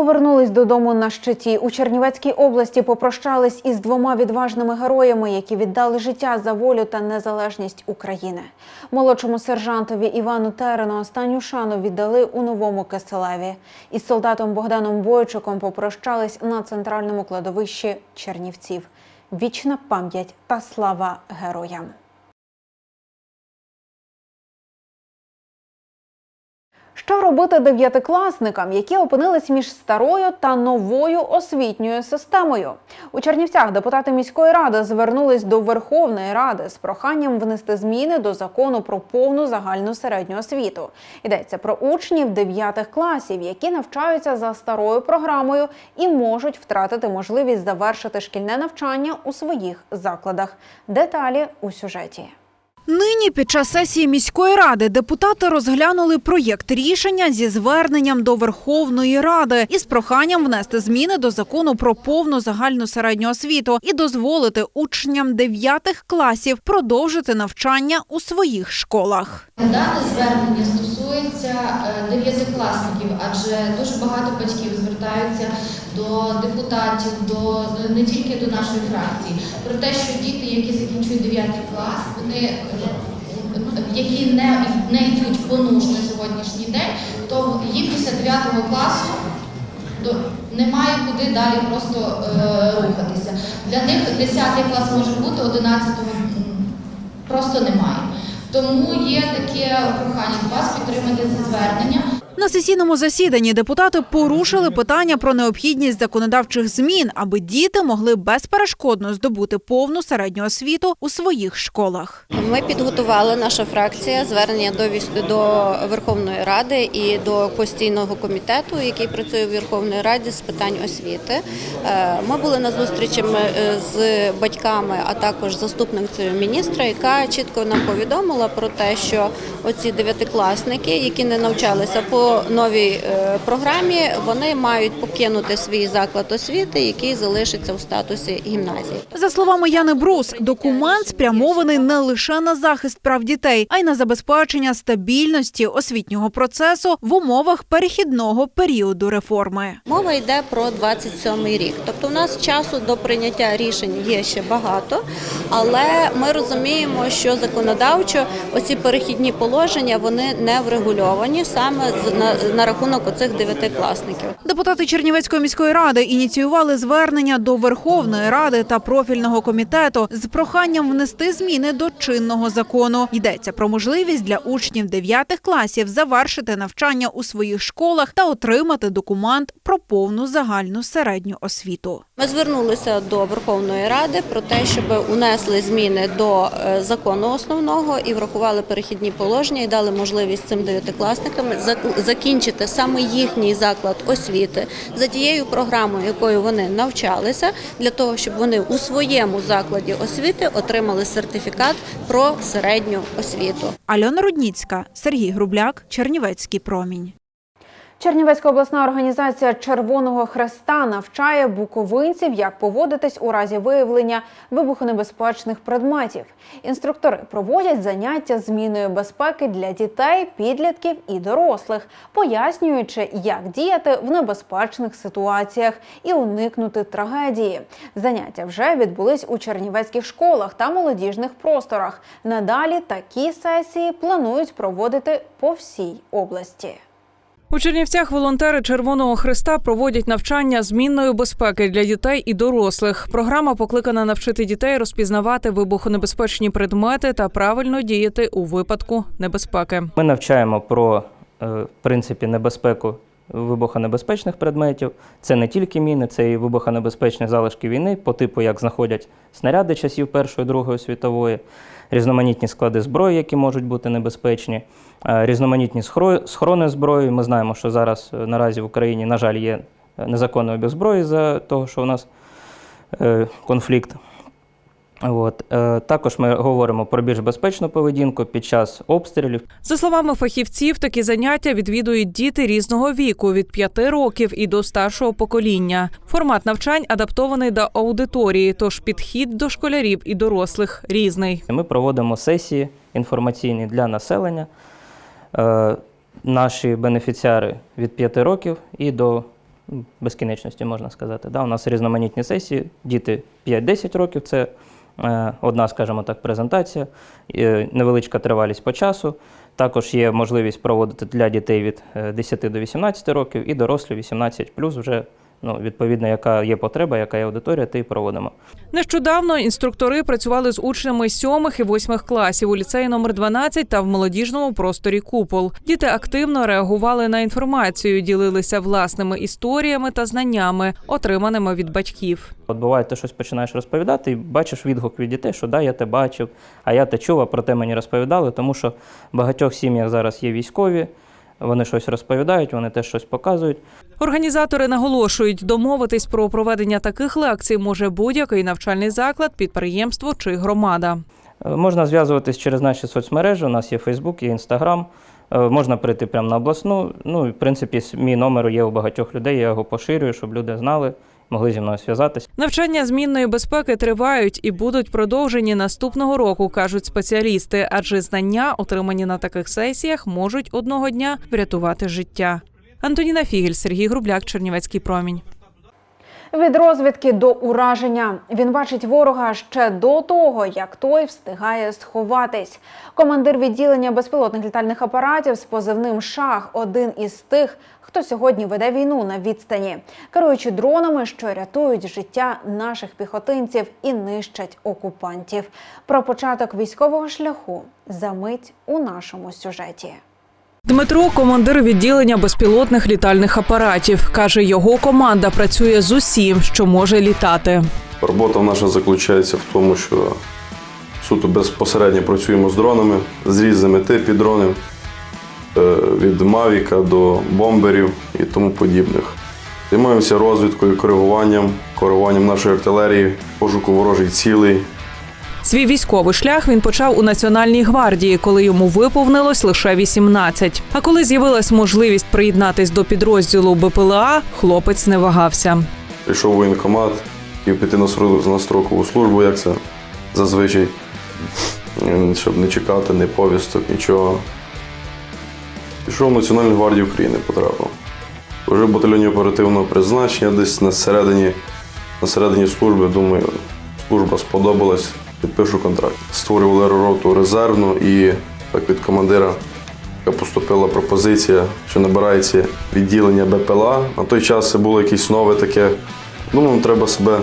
Повернулись додому на щиті. У Чернівецькій області попрощались із двома відважними героями, які віддали життя за волю та незалежність України. Молодшому сержантові Івану Терену останню шану віддали у новому Киселеві. Із солдатом Богданом Бойчуком попрощались на центральному кладовищі Чернівців. Вічна пам'ять та слава героям. Що робити дев'ятикласникам, які опинились між старою та новою освітньою системою? У Чернівцях депутати міської ради звернулись до Верховної Ради з проханням внести зміни до закону про повну загальну середню освіту. Йдеться про учнів дев'ятих класів, які навчаються за старою програмою і можуть втратити можливість завершити шкільне навчання у своїх закладах. Деталі у сюжеті. Нині під час сесії міської ради депутати розглянули проєкт рішення зі зверненням до Верховної Ради із проханням внести зміни до закону про повну загальну середню освіту і дозволити учням дев'ятих класів продовжити навчання у своїх школах. Дане звернення стосується е, дев'ятикласників, адже дуже багато батьків звертаються до депутатів, до не тільки до нашої фракції, про те, що діти, які закінчують 9 клас, вони які не, не йдуть по нуж на сьогоднішній день, то їм після 9 класу до- немає куди далі просто е, рухатися. Для них 10 клас може бути, 11 просто немає. Тому є таке прохання вас підтримати це звернення. На сесійному засіданні депутати порушили питання про необхідність законодавчих змін, аби діти могли безперешкодно здобути повну середню освіту у своїх школах. Ми підготували наша фракція звернення до до Верховної Ради і до постійного комітету, який працює в Верховній Раді з питань освіти. Е, Ми були на зустрічі е, з батьками, а також заступницею міністра, яка чітко нам повідомила про те, що оці дев'ятикласники, які не навчалися по новій е, програмі, вони мають покинути свій заклад освіти, який залишиться в статусі гімназії. За словами Яни Брус, документ спрямований не лише на захист прав дітей, а й на забезпечення стабільності освітнього процесу в умовах перехідного періоду реформи. Мова йде про 27-й рік. Тобто, в нас часу до прийняття рішень є ще багато, але ми розуміємо, що законодавчо оці перехідні положення вони не врегульовані саме з- на, на рахунок оцих дев'ятикласників. Депутати Чернівецької міської ради ініціювали звернення до Верховної Ради та профільного комітету з проханням внести зміни до чинного закону. Йдеться про можливість для учнів 9 класів завершити навчання у своїх школах та отримати документ про повну загальну середню освіту. Ми звернулися до Верховної Ради про те, щоб унесли зміни до е, закону основного і врахували перехідні положення і дали можливість цим дев'ятикласникам закінчити саме їхній заклад освіти за тією програмою, якою вони навчалися, для того, щоб вони у своєму закладі освіти отримали сертифікат про середню освіту. Альона Рудніцька, Сергій Грубляк, Чернівецький промінь. Чернівецька обласна організація Червоного Хреста навчає буковинців, як поводитись у разі виявлення вибухонебезпечних предметів. Інструктори проводять заняття зміною безпеки для дітей, підлітків і дорослих, пояснюючи, як діяти в небезпечних ситуаціях і уникнути трагедії. Заняття вже відбулись у чернівецьких школах та молодіжних просторах. Надалі такі сесії планують проводити по всій області. У Чернівцях волонтери Червоного Христа проводять навчання змінної безпеки для дітей і дорослих. Програма покликана навчити дітей розпізнавати вибухонебезпечні предмети та правильно діяти у випадку небезпеки. Ми навчаємо про е, в принципі небезпеку вибухонебезпечних предметів. Це не тільки міни, це і вибухонебезпечні залишки війни, по типу як знаходять снаряди часів Першої Другої світової, різноманітні склади зброї, які можуть бути небезпечні, е, різноманітні схорони зброї. Ми знаємо, що зараз е, наразі в Україні, на жаль, є е, незаконний обіг зброї за того, що у нас конфлікт. От. Е, Також ми говоримо про більш безпечну поведінку під час обстрілів. За словами фахівців, такі заняття відвідують діти різного віку від 5 років і до старшого покоління. Формат навчань адаптований до аудиторії, тож підхід до школярів і дорослих різний. Ми проводимо сесії інформаційні для населення. Е, Наші бенефіціари від 5 років і до безкінечності, можна сказати. Да, у нас різноманітні сесії, діти 5-10 років це одна, скажімо так, презентація, е, невеличка тривалість по часу. Також є можливість проводити для дітей від е, 10 до 18 років і дорослі 18 вже ну, відповідно, яка є потреба, яка є аудиторія, і проводимо. Нещодавно інструктори працювали з учнями сьомих і восьмих класів у ліцеї номер 12 та в молодіжному просторі Купол. Діти активно реагували на інформацію, ділилися власними історіями та знаннями, отриманими від батьків. От буває, ти щось починаєш розповідати і бачиш відгук від дітей, що да, я те бачив, а я те чув, а про те мені розповідали, тому що в багатьох сім'ях зараз є військові, вони щось розповідають, вони теж щось показують. Організатори наголошують, домовитись про проведення таких лекцій може будь-який навчальний заклад, підприємство чи громада. Е, Можна зв'язуватись через наші соцмережі. У нас є Фейсбук, є Інстаграм. Можна прийти прямо на обласну. Ну, в принципі, мій номер є у багатьох людей. Я його поширюю, щоб люди знали, могли зі мною зв'язатись. Навчання змінної безпеки тривають і будуть продовжені наступного року, кажуть спеціалісти, адже знання, отримані на таких сесіях, можуть одного дня врятувати життя. Антоніна Фігель, Сергій Грубляк, Чернівецький промінь. Від розвідки до ураження він бачить ворога ще до того, як той встигає сховатись. Командир відділення безпілотних літальних апаратів з позивним Шах один із тих, хто сьогодні веде війну на відстані, керуючи дронами, що рятують життя наших піхотинців і нищать окупантів. Про початок військового шляху за мить у нашому сюжеті. Дмитро, командир відділення безпілотних літальних апаратів, каже, його команда працює з усім, що може літати. Робота наша заключається в тому, що суто безпосередньо працюємо з дронами, з різними типів дронів, е, від Мавіка до бомберів і тому подібних. Займаємося розвідкою, коригуванням, коригуванням нашої артилерії, пошуку ворожих цілей, Свій військовий шлях він почав у Національній гвардії, коли йому виповнилось лише 18. А коли з'явилась можливість приєднатись до підрозділу БПЛА, хлопець не вагався. Прийшов воєнкомат, хотів піти на строкову службу, як це зазвичай, щоб не чекати ні повісток, нічого. Пішов в Національну гвардію України, потрапив. Вже в батальйоні оперативного призначення, десь на середині, на середині служби, думаю, служба сподобалась, підпишу контракт. Створювали роту резервну і так від командира яка поступила пропозиція, що набирається відділення БПЛА. На той час це було якесь нове таке. Думаю, треба себе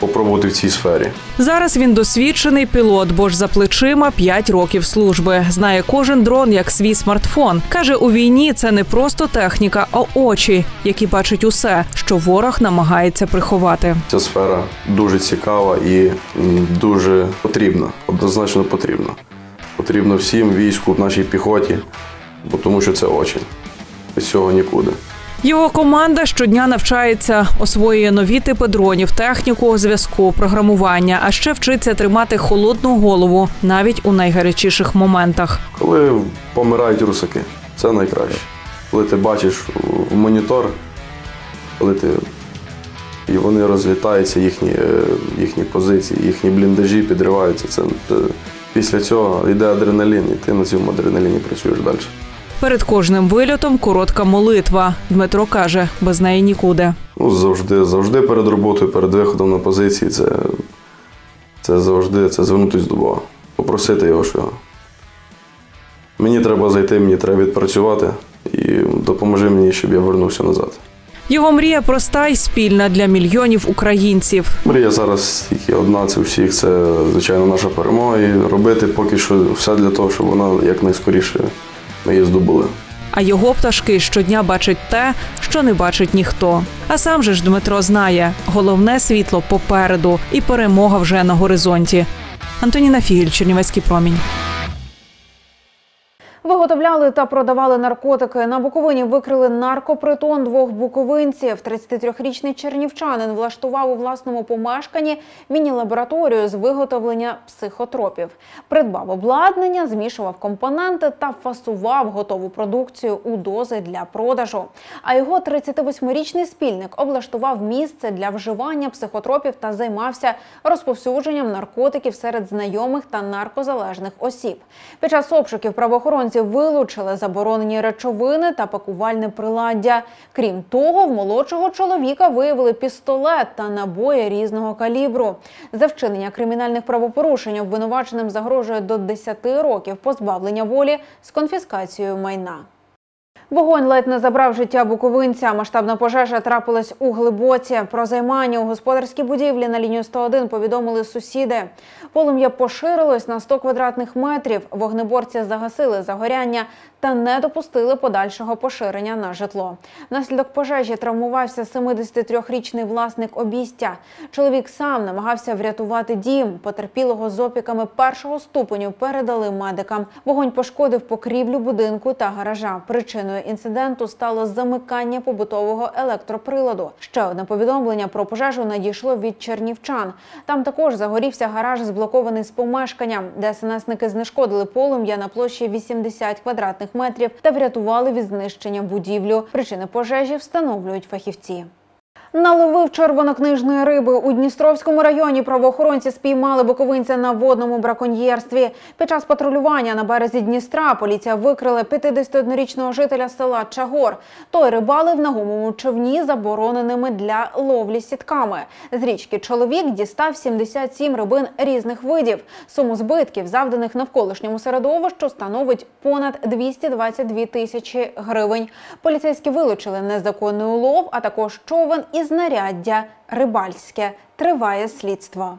попробувати в цій сфері. Зараз він досвідчений пілот, бо ж за плечима 5 років служби. Знає кожен дрон як свій смартфон. Каже, у війні це не просто техніка, а очі, які бачать усе, що ворог намагається приховати. Ця сфера дуже цікава і дуже потрібна. Однозначно потрібна. Потрібно всім війську, нашій піхоті, бо тому що це очі. Без цього нікуди. Його команда щодня навчається, освоює нові типи дронів, техніку зв'язку, програмування, а ще вчиться тримати холодну голову навіть у найгарячіших моментах. Коли помирають русаки, це найкраще. Коли ти бачиш в монітор, коли ти і вони розлітаються, їхні, е, їхні позиції, їхні бліндажі підриваються. Це, це після цього йде адреналін, і ти на цьому адреналіні працюєш далі. Перед кожним вильотом коротка молитва. Дмитро каже, без неї нікуди. Ну, завжди, завжди перед роботою, перед виходом на позиції, це, це завжди це звернутися до Бога. Попросити його, що мені треба зайти, мені треба відпрацювати і допоможи мені, щоб я вернувся назад. Його мрія проста і спільна для мільйонів українців. Мрія зараз тільки одна, це всіх, це звичайно наша перемога. І робити поки що все для того, щоб вона якнайскоріше ми її здобули. А його пташки щодня бачать те, що не бачить ніхто. А сам же ж Дмитро знає, головне світло попереду, і перемога вже на горизонті. Антоніна Фігіль, Чернівецький промінь. Виготовляли та продавали наркотики. На Буковині викрили наркопритон двох буковинців. 33-річний чернівчанин влаштував у власному помешканні міні-лабораторію з виготовлення психотропів. Придбав обладнання, змішував компоненти та фасував готову продукцію у дози для продажу. А його 38-річний спільник облаштував місце для вживання психотропів та займався розповсюдженням наркотиків серед знайомих та наркозалежних осіб. Під час обшуків правоохоронці вилучили заборонені речовини та пакувальне приладдя. Крім того, в молодшого чоловіка виявили пістолет та набої різного калібру. За вчинення кримінальних правопорушень обвинуваченим загрожує до 10 років позбавлення волі з конфіскацією майна. Вогонь ледь не забрав життя буковинця. Масштабна пожежа трапилась у глибоці. Про займання у господарській будівлі на лінію 101 повідомили сусіди. Полум'я поширилось на 100 квадратних метрів. Вогнеборці загасили загоряння та не допустили подальшого поширення на житло. Внаслідок пожежі травмувався 73-річний власник обійстя. Чоловік сам намагався врятувати дім. Потерпілого з опіками першого ступеню передали медикам. Вогонь пошкодив покрівлю будинку та гаража. Причиною інциденту стало замикання побутового електроприладу. Ще одне повідомлення про пожежу надійшло від чернівчан. Там також загорівся гараж, зблокований з помешканням, де СНСники знешкодили полум'я на площі 80 квадратних метрів та врятували від знищення будівлю. Причини пожежі встановлюють фахівці. Наловив червонокнижної риби у Дністровському районі. Правоохоронці спіймали боковинця на водному браконьєрстві. Під час патрулювання на березі Дністра поліція викрила 51-річного жителя села Чагор. Той рибалив на гумовому човні, забороненими для ловлі сітками. З річки чоловік дістав 77 рибин різних видів. Суму збитків, завданих навколишньому середовищу, становить понад 222 тисячі гривень. Поліцейські вилучили незаконний улов, а також човен і знаряддя рибальське. Триває слідство.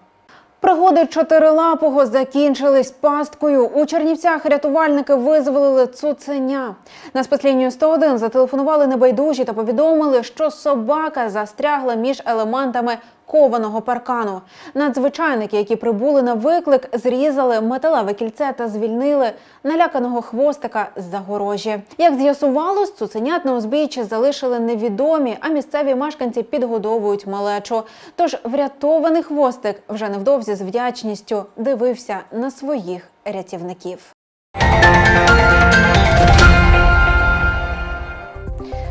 Пригоди чотирилапого закінчились пасткою. У Чернівцях рятувальники визволили цуценя. На спецлінію 101 зателефонували небайдужі та повідомили, що собака застрягла між елементами кованого паркану. Надзвичайники, які прибули на виклик, зрізали металеве кільце та звільнили наляканого хвостика з загорожі. Як з'ясувалось, цуценят на узбіччі залишили невідомі, а місцеві мешканці підгодовують малечу. Тож врятований хвостик вже невдовзі з вдячністю дивився на своїх рятівників.